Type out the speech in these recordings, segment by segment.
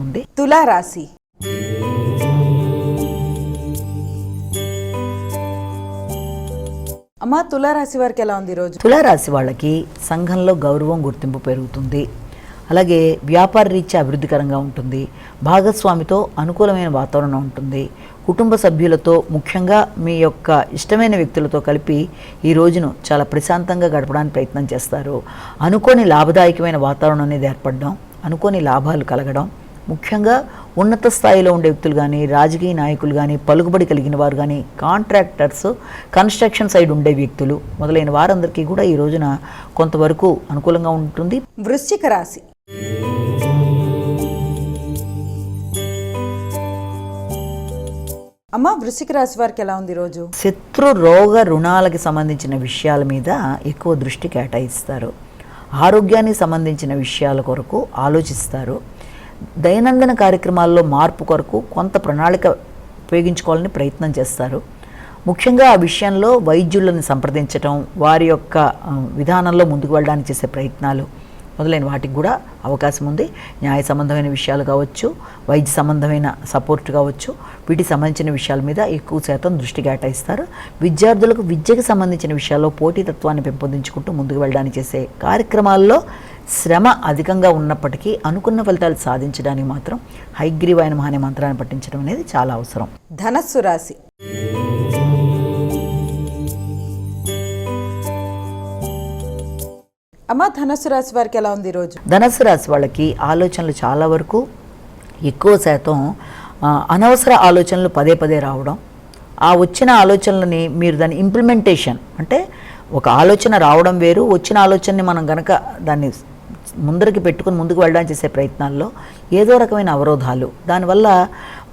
ఉంది తులారాశి. అమ్మా తులారాశి వారికి ఎలా ఉంది ఈరోజు తులారాశి వాళ్ళకి సంఘంలో గౌరవం గుర్తింపు పెరుగుతుంది. అలాగే వ్యాపార రీత్యా అభివృద్ధికరంగా ఉంటుంది. భాగస్వామితో అనుకూలమైన వాతావరణం ఉంటుంది. కుటుంబ సభ్యులతో ముఖ్యంగా మీ యొక్క ఇష్టమైన వ్యక్తులతో కలిపి ఈ రోజును చాలా ప్రశాంతంగా గడపడానికి ప్రయత్నం చేస్తారు. అనుకోని లాభదాయకమైన వాతావరణం అనేది ఏర్పడడం అనుకోని లాభాలు కలగడం ముఖ్యంగా ఉన్నత స్థాయిలో ఉండే వ్యక్తులు కానీ రాజకీయ నాయకులు కానీ పలుకుబడి కలిగిన వారు కానీ కాంట్రాక్టర్స్ కన్స్ట్రక్షన్ సైడ్ ఉండే వ్యక్తులు మొదలైన వారందరికీ కూడా ఈ రోజున కొంతవరకు అనుకూలంగా ఉంటుంది. వృశ్చిక రాశి. అమ్మా వృశ్చిక రాశి వారికి ఎలా ఉంది ఈరోజు శత్రు రోగ రుణాలకి సంబంధించిన విషయాల మీద ఎక్కువ దృష్టి కేటాయిస్తారు. ఆరోగ్యానికి సంబంధించిన విషయాల కొరకు ఆలోచిస్తారు. దైనందిన కార్యక్రమాల్లో మార్పు కొరకు కొంత ప్రణాళిక ఉపయోగించుకోవాలని ప్రయత్నం చేస్తారు. ముఖ్యంగా ఆ విషయంలో వైద్యులను సంప్రదించటం వారి యొక్క విధానంలో ముందుకు వెళ్ళడానికి చేసే ప్రయత్నాలు మొదలైన వాటికి కూడా అవకాశం ఉంది. న్యాయ సంబంధమైన విషయాలు కావచ్చు వైద్య సంబంధమైన సపోర్ట్ కావచ్చు వీటికి సంబంధించిన విషయాల మీద ఎక్కువ శాతం దృష్టి కేటాయిస్తారు. విద్యార్థులకు విద్యకు సంబంధించిన విషయాల్లో పోటీతత్వాన్ని పెంపొందించుకుంటూ ముందుకు వెళ్ళడానికి చేసే కార్యక్రమాల్లో శ్రమ అధికంగా ఉన్నప్పటికీ అనుకున్న ఫలితాలు సాధించడానికి మాత్రం హైగ్రీవాయన మహానే మంత్రాన్ని పట్టించడం అనేది చాలా అవసరం. ధనస్సు రాశి. అమ్మా ధనస్సు రాశి వారికి ఎలా ఉంది ఈరోజు ధనస్సు రాశి వాళ్ళకి ఆలోచనలు చాలా వరకు ఎక్కువ శాతం అనవసర ఆలోచనలు పదే పదే రావడం. ఆ వచ్చిన ఆలోచనలని మీరు దాని ఇంప్లిమెంటేషన్ అంటే ఒక ఆలోచన రావడం వేరు వచ్చిన ఆలోచనని మనం గనక దాన్ని ముందరికి పెట్టుకుని ముందుకు వెళ్ళడానికి చేసే ప్రయత్నాల్లో ఏదో రకమైన అవరోధాలు. దానివల్ల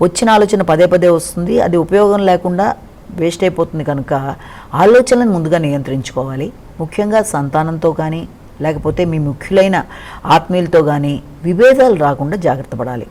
వచ్చిన ఆలోచన పదే పదే వస్తుంది. అది ఉపయోగం లేకుండా వేస్ట్ అయిపోతుంది కనుక ఆలోచనలను ముందుగా నియంత్రించుకోవాలి. ముఖ్యంగా సంతానంతో కానీ లేకపోతే మీ ముఖ్యులైన ఆత్మీయులతో కానీ విభేదాలు రాకుండా జాగ్రత్త పడాలి.